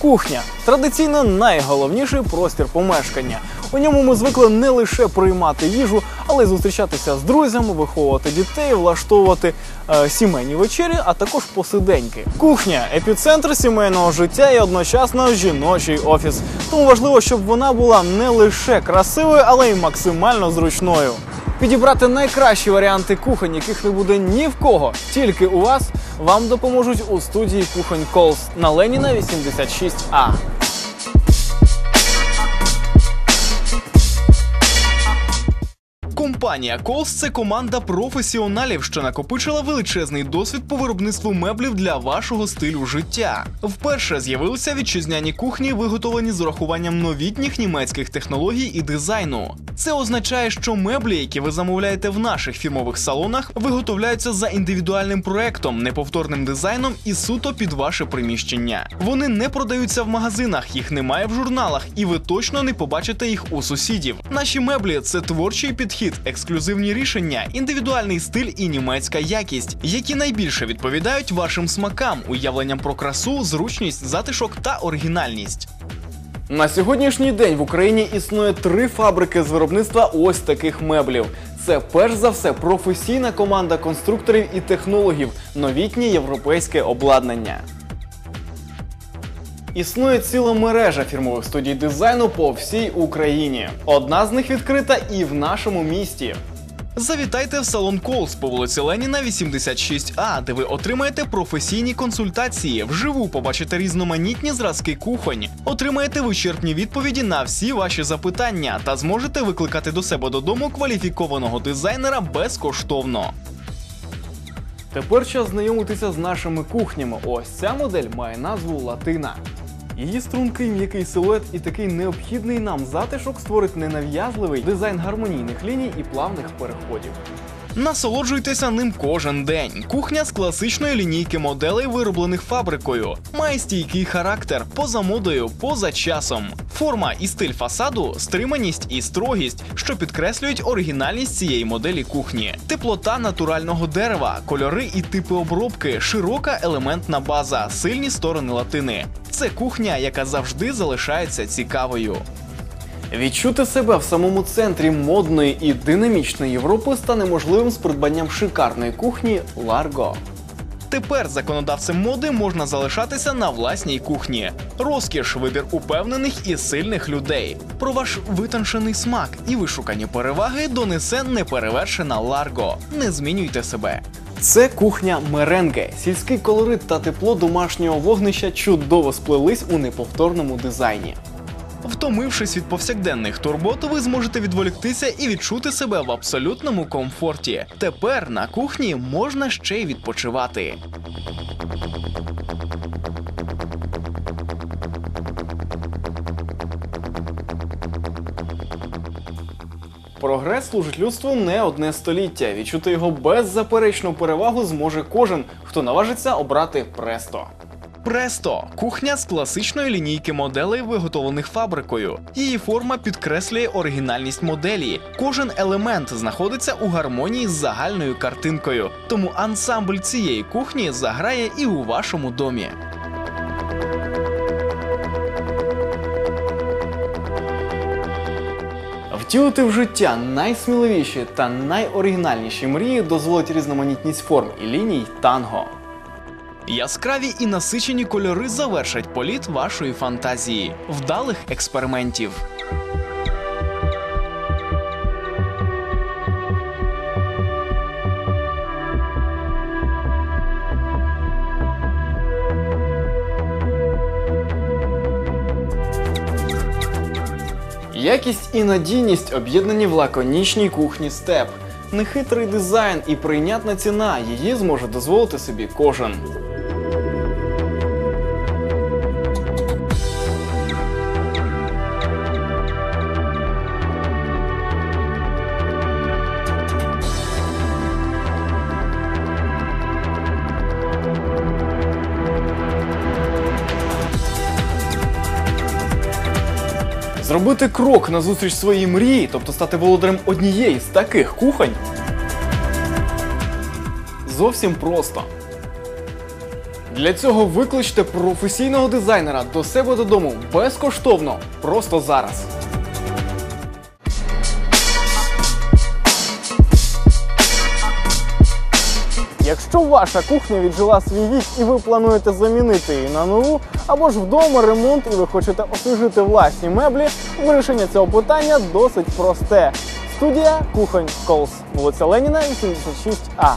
Кухня традиційно найголовніший простір помешкання. У ньому ми звикли не лише приймати їжу, але й зустрічатися з друзями, виховувати дітей, влаштовувати е, сімейні вечері, а також посиденьки. Кухня епіцентр сімейного життя і одночасно жіночий офіс. Тому важливо, щоб вона була не лише красивою, але й максимально зручною. Підібрати найкращі варіанти кухонь, яких не буде ні в кого, тільки у вас, вам допоможуть у студії кухонь Колс на Леніна 86А. Компанія Колс це команда професіоналів, що накопичила величезний досвід по виробництву меблів для вашого стилю життя. Вперше з'явилися вітчизняні кухні, виготовлені з урахуванням новітніх німецьких технологій і дизайну. Це означає, що меблі, які ви замовляєте в наших фірмових салонах, виготовляються за індивідуальним проектом, неповторним дизайном і суто під ваше приміщення. Вони не продаються в магазинах, їх немає в журналах, і ви точно не побачите їх у сусідів. Наші меблі це творчий підхід, ексклюзивні рішення, індивідуальний стиль і німецька якість, які найбільше відповідають вашим смакам, уявленням про красу, зручність, затишок та оригінальність. На сьогоднішній день в Україні існує три фабрики з виробництва ось таких меблів. Це перш за все професійна команда конструкторів і технологів, новітнє європейське обладнання. Існує ціла мережа фірмових студій дизайну по всій Україні. Одна з них відкрита і в нашому місті. Завітайте в салон Колс по вулиці Леніна, 86А, де ви отримаєте професійні консультації, вживу побачите різноманітні зразки кухонь, отримаєте вичерпні відповіді на всі ваші запитання та зможете викликати до себе додому кваліфікованого дизайнера безкоштовно. Тепер час знайомитися з нашими кухнями. Ось ця модель має назву Латина. Її стрункий м'який силует і такий необхідний нам затишок створить ненав'язливий дизайн гармонійних ліній і плавних переходів. Насолоджуйтеся ним кожен день. Кухня з класичної лінійки моделей, вироблених фабрикою. Має стійкий характер, поза модою, поза часом. Форма і стиль фасаду, стриманість і строгість, що підкреслюють оригінальність цієї моделі кухні. Теплота натурального дерева, кольори і типи обробки, широка елементна база, сильні сторони латини. Це кухня, яка завжди залишається цікавою. Відчути себе в самому центрі модної і динамічної Європи стане можливим з придбанням шикарної кухні Largo. Тепер законодавцем моди можна залишатися на власній кухні. Розкіш вибір упевнених і сильних людей. Про ваш витончений смак і вишукані переваги донесе неперевершена Largo. Не змінюйте себе. Це кухня меренге. Сільський колорит та тепло домашнього вогнища чудово сплелись у неповторному дизайні. Втомившись від повсякденних турбот, ви зможете відволіктися і відчути себе в абсолютному комфорті. Тепер на кухні можна ще й відпочивати. Прогрес служить людству не одне століття. Відчути його беззаперечну перевагу зможе кожен, хто наважиться обрати престо. Престо кухня з класичної лінійки моделей, виготовлених фабрикою. Її форма підкреслює оригінальність моделі. Кожен елемент знаходиться у гармонії з загальною картинкою. Тому ансамбль цієї кухні заграє і у вашому домі. Втілити в життя найсміливіші та найоригінальніші мрії дозволить різноманітність форм і ліній танго. Яскраві і насичені кольори завершать політ вашої фантазії, вдалих експериментів. Якість і надійність об'єднані в лаконічній кухні степ. Нехитрий дизайн і прийнятна ціна її зможе дозволити собі кожен. Зробити крок назустріч своїй мрії, тобто стати володарем однієї з таких кухонь. Зовсім просто. Для цього викличте професійного дизайнера до себе додому безкоштовно, просто зараз. Якщо ваша кухня віджила свій вік і ви плануєте замінити її на нову, або ж вдома ремонт і ви хочете освіжити власні меблі, вирішення цього питання досить просте. Студія Кухонь Колс, вулиця Леніна, 86А.